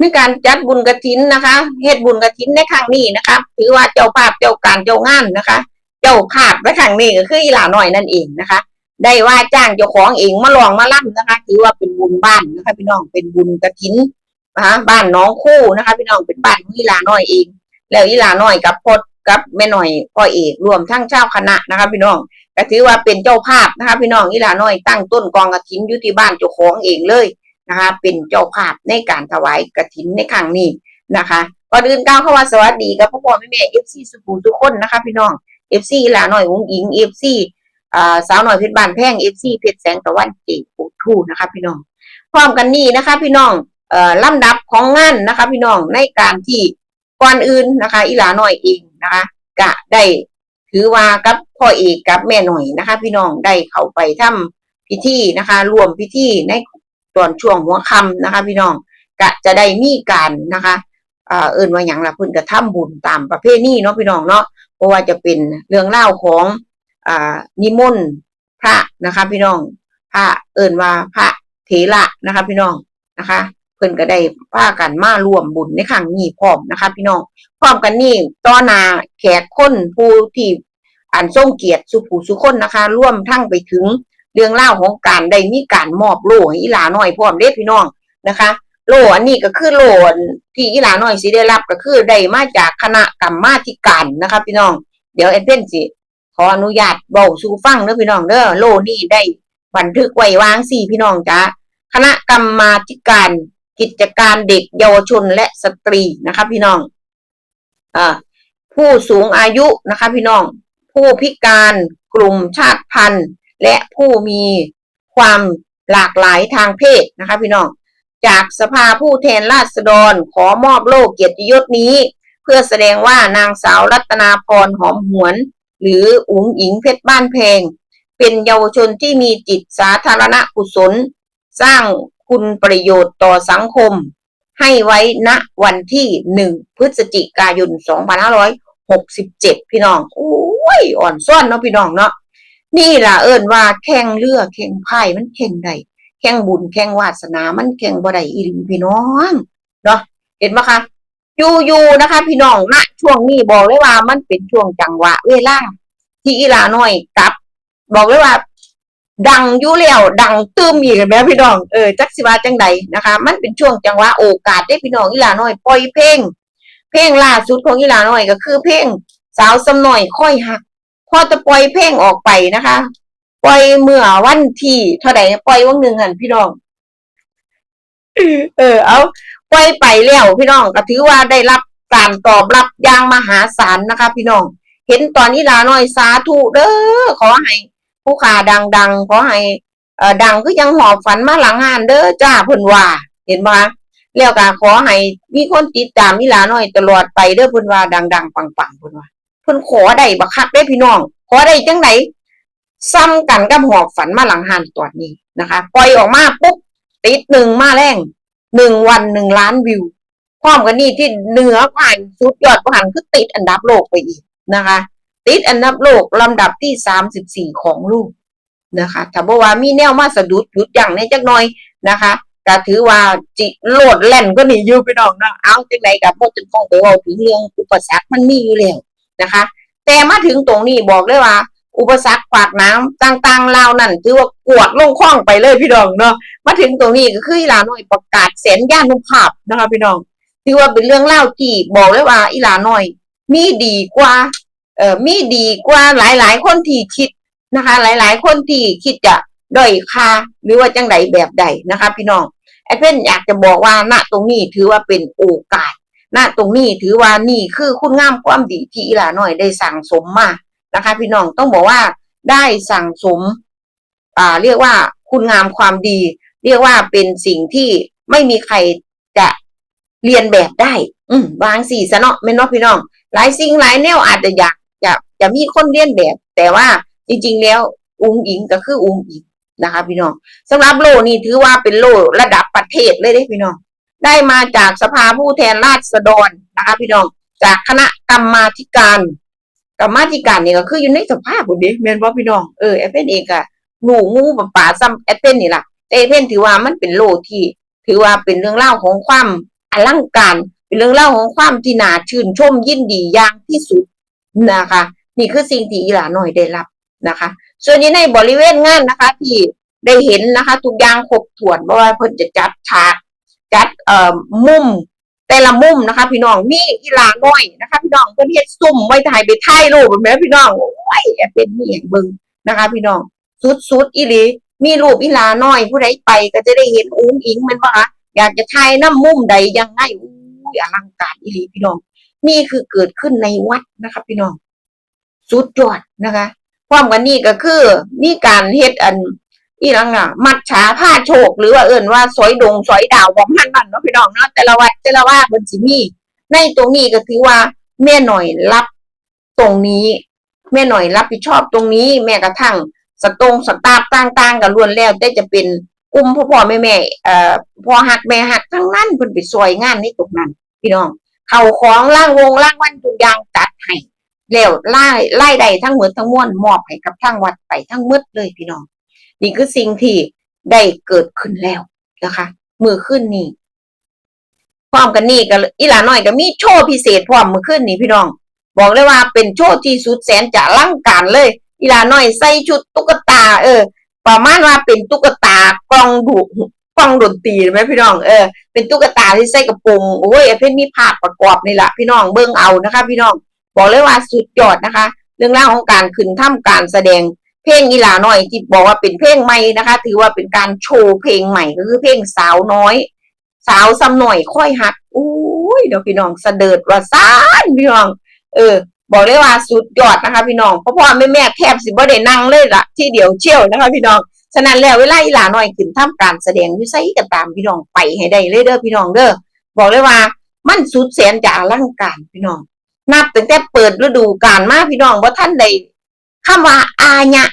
ในการจัดบุญกระถินนะคะเฮ็ดบุญกระถินในครั้งนี้นะคะถือว่าเจ้าภาพเจ้าการเจ้างานนะคะ เจ้าภาพในครั้งนี้ก็คืออีหล่าน้อยนั่นเองนะคะ ได้ว่าจ้างเจ้าของเองมาลองมาล่ำนะคะ ถือว่าเป็นบุญบ้านนะคะ พี่น้องเป็นบุญกระถินนะคะบ้านน้องคู่นะคะ พี่น้องเป็นบ้านของอีหล่าน้อยเอง แล้วอีหล่าน้อยกับพดกับแม่หน่อยพ่อเอกรวมทั้งเจ้าคณะนะคะ พี่น้องก็ถือว่าเป็นเจ้าภาพนะคะ พี่น้องอีหล่าน้อยตั้งต้นกองกระถินอยู่ที่บ้านเจ้าของเองเลย นะคะเป็นเจ้าภาพในการถวายกระถินในครั้งนี้นะคะก่อนอื่นก้าวเข้ามาสวัสดีกับพ่อพ่อแม่แม่เอฟซีสุภูทุกคนนะคะพี่น้องเอฟซีอีหน้อยอุ้งอิงเอฟซีสาวหน่อยเพชรบานแพงเอฟซีเพชรแสงตะวันเจปูทูนะคะพี่น้องพร้อมกันนี่นะคะ พี่น้องลำดับของงานนะคะ พี่น้องในการที่ก่อนอื่นนะคะ อีหลาหน้อยเองนะคะกะได้ถือว่ากับพ่อเอกกับแม่หน่อยนะคะ พี่น้องได้เข้าไปทำพิธีนะคะรวมพิธีใน ตอนช่วงหัวค่ำนะคะ พี่น้องกะจะได้มีการนะคะอ่าเอิ่นว่าอย่างละเพิ่นกระทำบุญตามประเพณีเนาะพี่น้องเนาะเพราะว่าจะเป็นเรื่องเล่าของอนิมนต์พระนะคะ พี่น้องพระเอิ่นว่าพระเถระนะคะ พี่น้องนะคะ เพิ่นก็ได้พากันมารวมบุญในครั้งนี้พร้อมนะคะ พี่น้องพร้อมกันนี่ต้อนาแขกคนผู้ที่อ่านทรงเกียรติสุผู้สุคนนะคะ ร่วมทั้งไปถึง เรื่องเล่าของการได้มีการมอบโล่ให้อีหลาน้อยพร้อมเด้พี่น้องนะคะ โล่อันนี้ก็คือโล่ที่อีหลาน้อยสิได้รับก็คือได้มาจากคณะกรรมาธิการนะคะ พี่น้อง เดี๋ยวเอ็นเพ่นสิขออนุญาตเบาสู่ฟังเด้อพี่น้องเด้อโล่นี่ได้บันทึกไว้วางสี่พี่น้องจ้าคณะกรรมาธิการกิจการเด็กเยาวชนและสตรีนะคะพี่น้องอผู้สูงอายุนะคะพี่น้อง ผู้พิการกลุ่มชาติพันธุ์ และผู้มีความหลากหลายทางเพศนะคะพี่น้อง จากสภาผู้แทนราษฎรขอมอบโล่เกียรติยศนี้ เพื่อแสดงว่านางสาวรัตนาพรหอมหวน หรืออุ๋งอิงเพชรบ้านแพง เป็นเยาวชนที่มีจิตสาธารณกุศล สร้างคุณประโยชน์ต่อสังคม ให้ไว้ณวันที่หนึ่งพฤศจิกายน 2567 พี่น้องโอ้ยอ่อนซ่อนเนาะพี่น้องเนาะ นี่ล่ะเอิ้นว่าแข่งเรือแข่งไพายมันแข่งได้แข่งบุญแข่งวาสนา มันแข่งบ่ได้อีหลีพี่น้องเนาะเห็นไหมคะอยู่ๆนะคะ พี่น้องณช่วงนี้บอกเลยว่ามันเป็นช่วงจังหวะ เวลาที่อีลาน้อยกลับ บอกเลยว่า ดังยู่แล้วดังตื้มอีกแม่พี่น้องเออจักสิว่าจังใดนะคะ มันเป็นช่วงจังหวะโอกาสได้พี่น้องอีลาน้อยปล่อยเพลงเพลงล่าสุดของอีลาน้อยก็คือเพลงสาวสำหน่อยค่อยหัก พอจะปล่อยเพลงออกไปนะคะ ปล่อยเมื่อวันที่เท่าใดปล่อยวันหนึ่งหันพี่น้อง เออ เอาปล่อยไปแล้วพี่น้องก็ถือว่าได้รับการตอบรับอย่างมหาศาลนะคะ พี่น้อง เห็นตอนนี้ลาน้อยสาธุเด้อขอให้ผู้ขาดังๆขอให้เอ่อดังคือยังหอบฝันมาหลังงานเด้อจ้าเพิ่นว่า เห็นบ่คะแล้วก็ขอให้มีคนติดตามนี่ลาน้อยตลอดไปเด้อเพิ่นว่าดัง ๆ ปังๆเพิ่นว่า เพิ่นขอได้บักคักได้พี่น้อง ขอได้จังไดซ้ำกันกับหอบฝันมาหลังงานตอนนี้นะคะปล่อยออกมาปุ๊บติดหนึ่งมาแรงหนึ่งวันหนึ่งล้านวิวพร้อมกันนี่ที่เหนือผ่านสุดยอดผ่านคือติดอันดับโลกไปอีกนะคะ ติดอันดับโลกลำดับที่สามสิบสี่ของโลกนะคะถ้าบอกว่ามีแนวมาสะดุดหยุดอย่างในจักหน่อยนะคะก็ถือว่าจิโลดแล่นก็หนีอยู่พี่น้องนะเอาจังไดกับพวกจึงคงไปเว่าถึงเรื่องอุปสรรคมันมีอยู่แล้ว นะคะ แต่มาถึงตรงนี้บอกเลยว่า อุปสรรคขวากน้ำต่างๆลาวนั่นถือว่ากวดลงคล้องไปเลยพี่น้องเนาะมาถึงตรงนี้ก็คืออีหลาน้อยประกาศแสนย่านุภาพนะคะพี่น้องถือว่าเป็นเรื่องเล่าที่บอกเลยว่า อีหลาน้อย มีดีกว่าเอ่อมีดีกว่าหลายๆ คนที่คิดนะคะ หลาย ๆ คนที่คิดจะด้อยค่าหรือว่าจังใดแบบใดนะคะ พี่น้องไอ้เพื่อนอยากจะบอกว่าณตรงนี้ถือว่าเป็นโอกาส ณตรงนี้ถือว่านี่คือคุณงามความดีที่อีหลาน้อยได้สั่งสมมานะคะ พี่น้องต้องบอกว่าได้สั่งสม อ่า เรียกว่าคุณงามความดี เรียกว่าเป็นสิ่งที่ไม่มีใครจะเรียนแบบได้ อืมบางสี่สะเนาะแม่นเนาะพี่น้อง หลายสิ่งหลายแนวอาจจะอยากจะจะมีคนเรียนแบบ แต่ว่าจริง ๆ แล้วอุ้งอิงก็คืออุ้งอิงนะคะ พี่น้องสำหรับโลนี่ถือว่าเป็นโลระดับประเทศเลยเด้พี่น้อง ได้มาจากสภาผู้แทนราษฎรนะคะพี่น้อง จากคณะกรรมาธิการกรรมาธิการนี่ก็คืออยู่ในสภาพุ่นเด้แม่นบ่พี่น้องเออแอเปิลเองก็หนูงูป่าป่าซ้ำแอเปิลนี่ล่ะแต่แอเปิลถือว่ามันเป็นโลที่ ถือว่าเป็นเรื่องเล่าของความอลังการ เป็นเรื่องเล่าของความที่น่าชื่นชมยินดีอย่างที่สุดนะคะ นี่คือสิ่งที่อีหลาหน่อยได้รับนะคะ ส่วนนี้ในบริเวณงานนะคะ ที่ได้เห็นนะคะทุกอย่างครบถ้วนเพราะว่าเพิ่นจะจัดฉาก จัดเอ่อมุมแต่ละมุมนะคะ พี่น้องมีอีลาน้อยนะคะ พี่น้องเพิ่นเฮ็ดซุ่มไว้ถ่ายไปถ่ายรูปเห็นไหมพี่น้องโอ้ยเป็นนี่อย่างเบิ่งนะคะ พี่น้องสุดๆอีหลีมีรูปอีลาน้อยผู้ใดไปก็จะได้เห็นอุ้งอิงมันบ่คะอยากจะถ่ายน้ำมุมใดยังไงอู้ยอลังการอีหลีพี่น้อง นี่คือเกิดขึ้นในวัดนะคะ พี่น้องสุดยอดนะคะ ความกันนี่ก็คือมีการเฮ็ดอัน อีหลังอะมัดฉาผ้าโชค หรือว่าเอิ่นว่าสอยดงสอยดาวบอกมันนั่นเนาะพี่น้องเนาะแต่ละวัดแต่ละว่าบนสิมีในตรงนี้ก็ถือว่าแม่หน่อยรับตรงนี้ แม่หน่อยรับผิดชอบตรงนี้ แม้กระทั่งสตงสตาฟต่างๆกับล้วนแล้ว แต่จะเป็นกลุ่มพ่อพ่อแม่แม่เอ่อพ่อหักแม่หักทั้งนั้นเพิ่นไปซอยงานในตรงนั้น พี่น้องเข้าของล่างวงล่างวันทุกอย่างจัดให้แล้วไล่ไล่ใดทั้งหมดทั้งมวลมอบให้กับทางวัดไปทั้งหมดเลยพี่น้อง นี่คือสิ่งที่ได้เกิดขึ้นแล้วนะคะมือขึ้นนี่พร้อมกันนี่ก็อีหลาน้อยก็มีโชว์พิเศษพร้อมมือขึ้นนี่พี่น้อง บอกเลยว่าเป็นโชว์ที่สุดแสนจะลังการเลย อีหลาน้อยใส่ชุดตุ๊กตา เออ ประมาณว่าเป็นตุ๊กตากลองดุกลองดนตรีไหมพี่น้องเออเป็นตุ๊กตาที่ใส่กระปรงโอ้ยไอ้เพนมีภาพประกอบนี่แหละพี่น้องเบิ่งเอานะคะ พี่น้อง บอกเลยว่าสุดยอดนะคะ เรื่องราวของการขึ้นถ้ำการแสดง เพลงอีหลาน้อยที่บอกว่าเป็นเพลงใหม่นะคะ ถือว่าเป็นการโชว์เพลงใหม่ก็คือเพลงสาวน้อย สาวซ้ำหน่อยค่อยหักอุ้ยเดี๋ยวพี่น้องเสดิดว่าซ่านพี่น้อง เออ บอกเลยว่าสุดยอดนะคะ พี่น้องเพราะพ่อแม่แม่แทบสิบ่ได้นั่งเลยละที่เดียวเชี่ยวนะคะ พี่น้องฉะนั้นแล้วเวลาอีหลาน้อยขึ้นทำการแสดงอยู่ไสก็ตามพี่น้องไปให้ได้เลยเด้อพี่น้องเด้อบอกเลยว่ามันสุดแสนจะอลังการพี่น้องนับตั้งแต่เปิดฤดูกาลมาพี่น้องว่าท่านใด คำว่าอาญะ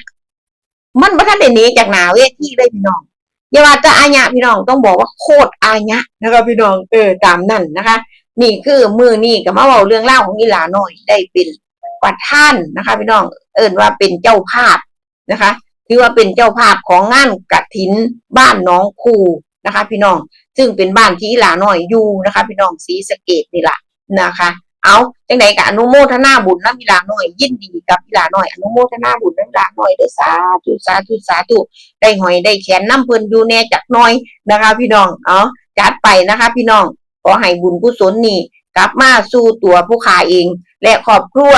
มันว่าท่านใดหนี้จากหนาเวทีเลยพี่น้องอย่าว่าจะอาญะพี่น้องต้องบอกว่าโคตรอาญะนะคะพี่น้องเออตามนั่นนะคะ นี่คือมือนี่ก็มาเว้าเรื่องเล่าของอีหลาน้อยได้เป็นประธานนะคะ พี่น้องเอิ้นว่าเป็นเจ้าภาพนะคะถือว่าเป็นเจ้าภาพของงานกฐินบ้านน้องคูนะคะ พี่น้องซึ่งเป็นบ้านที่อีหลาน้อยอยู่นะคะ พี่น้องศรีสเกดนี่แหละนะคะ เอาจังไหนกับอนุโมทนาบุญนะอีหลาหน้อย ยินดีกับอีลาหน้อยอนุโมทนาบุญนะอีหลาหน้อยเด้อสาธุสาธุสาธุได้หอยได้แขนน้ำเพลินอยู่แน่จักหน้อยนะคะ พี่น้องเอาจัดไปนะคะ พี่น้องขอให้บุญกุศลนี่กลับมาสู่ตัวผู้ขายเอง และครอบครัว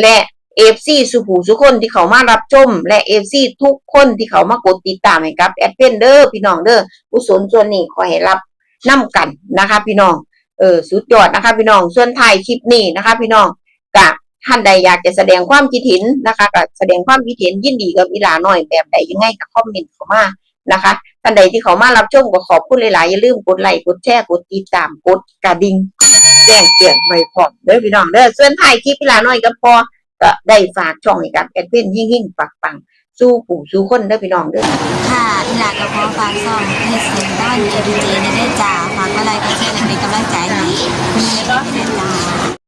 และเอฟซีสุผูสุคนที่เขามารับชม และเอฟซีทุกคนที่เขามากดติดตามให้กับแอดเพนเดอร์พี่น้องเด้อกุศลส่วนนี้ขอให้รับนํกันนะคะ พี่น้อง เออสุดยอดนะคะพี่น้องส่วนท้ายคลิปนี้นะคะ พี่น้องกะท่านใดอยากจะแสดงความคิดเห็นนะคะก็แสดงความคิดเห็นยินดีกับอีลาหน่อยแบบใดยังไงก็คอมเมนต์เข้ามานะคะท่านใดที่เขามารับชมก็ขอบคุณหลาย ๆ อย่าลืมกดไลค์กดแชร์กดติดตามกดกระดิ่งแจ้งเตือนไว้พร้อมเด้อพี่น้องเด้อส่วนท้ายคลิปอีลาหน่อยก็พอก็ได้ฝากช่องให้กับแอดเวนยิ่งๆปังๆ สู้ปู่สู้คนได้พี่น้องเด้อค่ะอีหลากระพาะฟังซ่องให้เสียงด้านเอดีเจในได้จ่าฟังอะไรก็แค่นั้นเป็นกำลังใจนี้คุณแม่ก็ได้จ่า